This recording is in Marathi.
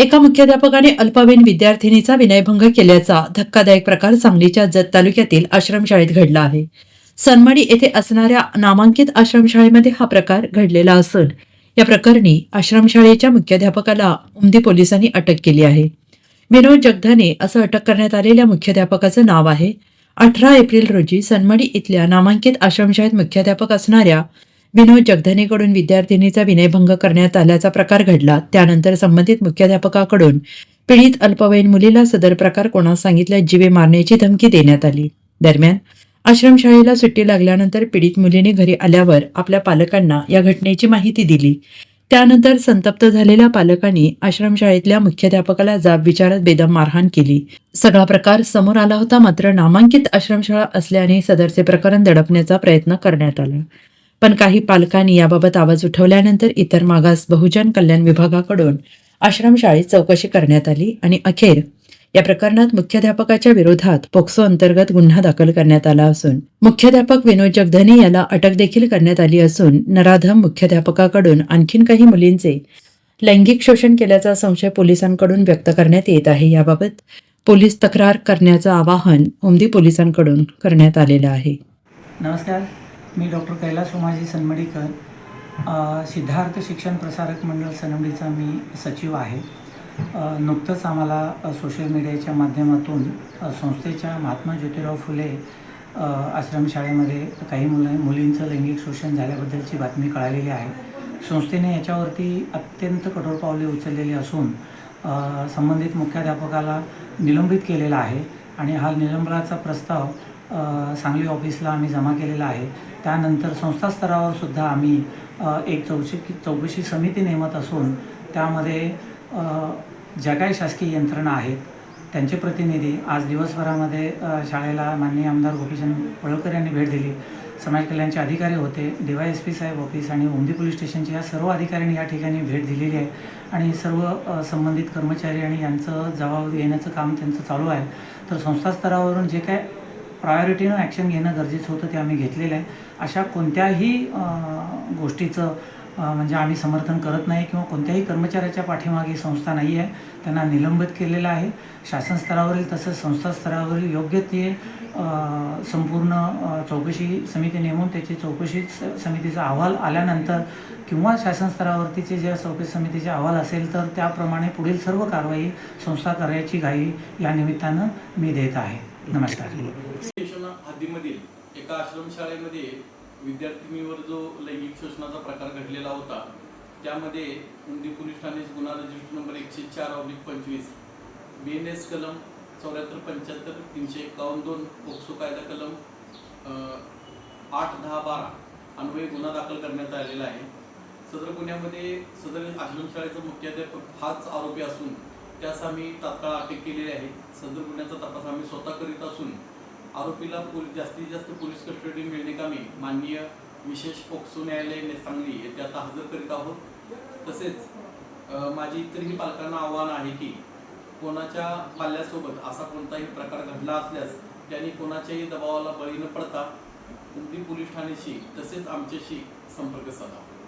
एका मुख्याध्यापकाने अल्पवयीन विद्यार्थिनीचा विनयभंग केल्याचा धक्कादायक प्रकार सांगलीच्या जत तालुक्यातील आश्रमशाळेत घडला आहे. सनमडी येथे असणाऱ्या नामांकित आश्रमशाळेमध्ये हा प्रकार घडलेला असून या प्रकरणी आश्रमशाळेच्या मुख्याध्यापकाला उमदी पोलिसांनी अटक केली आहे. विनोद जगधने असं अटक करण्यात आलेल्या मुख्याध्यापकाचं नाव आहे. अठरा एप्रिल रोजी सनमडी इथल्या नामांकित आश्रमशाळेत मुख्याध्यापक असणाऱ्या विनोद जगधनेकडून विद्यार्थिनीचा विनयभंग करण्यात आल्याचा प्रकार घडला. त्यानंतर संबंधित मुख्याध्यापकाकडून पीडित अल्पवयीन मुलीला सदर प्रकार कोणास सांगितल्या जीवे मारण्याची धमकी देण्यात आली. दरम्यान आश्रमशाळेला सुट्टी लागल्यानंतर पीडित मुलीने घरी आल्यावर आपल्या पालकांना या घटनेची माहिती दिली. त्यानंतर संतप्त झालेल्या पालकांनी आश्रमशाळेतल्या मुख्याध्यापकाला जाब विचारत बेदम मारहाण केली. सगळा प्रकार समोर आला होता मात्र नामांकित आश्रमशाळा असल्याने सदरचे प्रकरण दडपण्याचा प्रयत्न करण्यात आला. पण काही पालकांनी याबाबत आवाज उठवल्यानंतर इतर मागास बहुजन कल्याण विभागाकडून आश्रमशाळेत चौकशी करण्यात आली आणि अखेर या प्रकरणात मुख्याध्यापकाच्या विरोधात पोक्सो अंतर्गत गुन्हा दाखल करण्यात आला असून मुख्याध्यापक विनोद जगधने याला अटक देखील करण्यात आली असून नराधम मुख्याध्यापकाकडून आणखीन काही मुलींचे लैंगिक शोषण केल्याचा संशय पोलिसांकडून व्यक्त करण्यात येत आहे. याबाबत पोलीस तक्रार करण्याचं आवाहन उमदी पोलिसांकडून करण्यात आलेलं आहे. नमस्कार. मी डॉक्टर कैलास उमाजी सनमडीकर सिद्धार्थ शिक्षण प्रसारक मंडळ सनमडीचा मी सचिव आहे. नुकतंच आम्हाला सोशल मीडियाच्या माध्यमातून संस्थेच्या महात्मा ज्योतिराव फुले आश्रमशाळेमध्ये काही मुलं मुलींचं लैंगिक शोषण झाल्याबद्दलची बातमी कळालेली आहे. संस्थेने याच्यावरती अत्यंत कठोर पावले उचललेली असून संबंधित मुख्याध्यापकाला निलंबित केलेला आहे आणि हा निलंबनाचा प्रस्ताव सांगली ऑफिसला आम्ही जमा केलेला आहे. त्यानंतर संस्था स्तरावर सुद्धा आम्ही एक चौकशी चौकशी समिती नेमत असून त्यामध्ये ज्या काही शासकीय यंत्रणा आहेत त्यांचे प्रतिनिधी आज दिवसभरामध्ये शाळेला माननीय आमदार गोपीचंद पळकर यांनी भेट दिली. समाज कल्याणचे अधिकारी होते डी वाय एस पी साहेब ऑफिस आणि उमदी पोलीस स्टेशनचे या सर्व अधिकाऱ्यांनी या ठिकाणी भेट दिलेली आहे. आणि सर्व संबंधित कर्मचारी आणि यांचं जबाब येण्याचं काम त्यांचं चालू आहे. तर संस्था स्तरावरून जे काय प्रायोरिटीनं ॲक्शन घेणं गरजेचं होतं ते आम्ही घेतलेलं आहे. अशा कोणत्याही गोष्टीचं म्हणजे आम्ही समर्थन करत नाही किंवा कोणत्याही कर्मचाऱ्याच्या पाठीमागे संस्था नाही आहे त्यांना निलंबित केलेलं आहे. शासन स्तरावरील तसंच संस्था स्तरावरील योग्य ते संपूर्ण चौकशी समिती नेमून त्याची चौकशी स- समितीचा अहवाल आल्यानंतर किंवा शासन स्तरावरतीचे जे चौकशी समितीचे अहवाल असेल तर त्याप्रमाणे पुढील सर्व कारवाई संस्था करायची घाई या निमित्तानं मी देत आहे. नमस्कार. हद्दीमधील एका आश्रमशाळेमध्ये विद्यार्थिनीवर जो लैंगिक शोषणाचा प्रकार घडलेला होता त्यामध्ये उंदी पोलीस ठाणे गुन्हा रजिस्टर नंबर एकशे चार ऑब्लिक पंचवीस बी एन एस कलम चौऱ्याहत्तर पंच्याहत्तर तीनशे एकावन्न दोन पोक्सो कायदा कलम आठ दहा बारा अन्वये गुन्हा दाखल करण्यात आलेला आहे. सदर गुन्ह्यामध्ये सदर आश्रमशाळेचा मुख्याध्यापक हाच आरोपी असून त्यास आम्ही तात्काळ अटक केलेली आहे. सदर गुन्ह्याचा तपास आम्ही स्वतः करीत असून आरोपीला पोलीस जास्तीत जास्त पोलीस कस्टडी मिळणे कामी माननीय विशेष पोक्सो न्यायालय सांगली येथे आता हजर करीत आहोत. तसेच माझी इतरही पालकांना आव्हान आहे की कोणाच्या पाल्यासोबत असा कोणताही प्रकार घडला असल्यास त्यांनी कोणाच्याही दबावाला बळी न पडता उमदी पोलीस ठाण्याशी तसेच आमच्याशी संपर्क साधावा